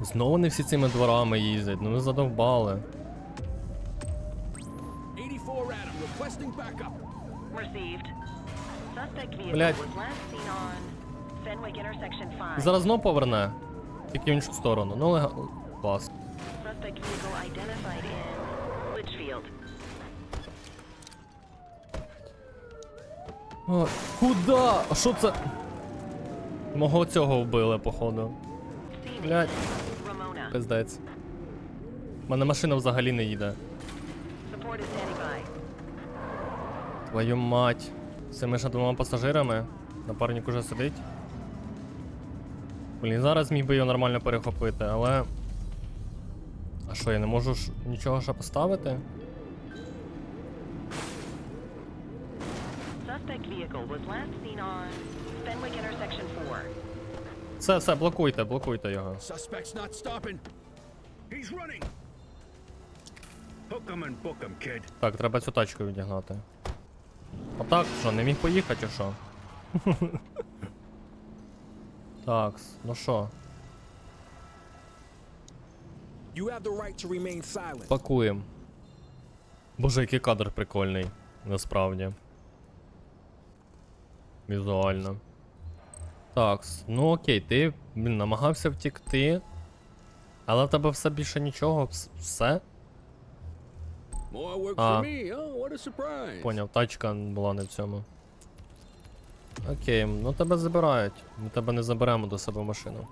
Знову вони всі цими дворами їздять, ну ви задовбали. 84 Adam, requesting backup. Received. Suspect vehicle Блядь. was last seen on Fenwick intersection 5. Зараз знов поверне. Тільки в іншу сторону. Ну але. Клас. О, куда? А що це? Мого цього вбили, походу. Блядь, пиздець. У мене машина взагалі не їде. Твою мать. З цими ще двома пасажирами. Напарник уже сидить. Блін, зараз міг би його нормально перехопити, але. А що, я не можу ж нічого ще поставити? Suspect vehicle was last seen on Fenwick intersection 4. Все, все, блокуйте, блокуйте його. Suspect's not stopping. He's running. Hook 'em and book 'em, kid. Так, треба цю тачку відігнати. Отак, що, не міг поїхати, чи що? Так, ну що, You have the right to remain silent. пакуємо. Боже, який кадр прикольний, насправді. Візуально. Так, ну окей, ти блін, намагався втікти. Але в тебе все більше нічого, все? Surprise. Поняв, тачка була не в цьому. Окей, ну тебе забирають. Ми тебе не заберемо до себе в машину.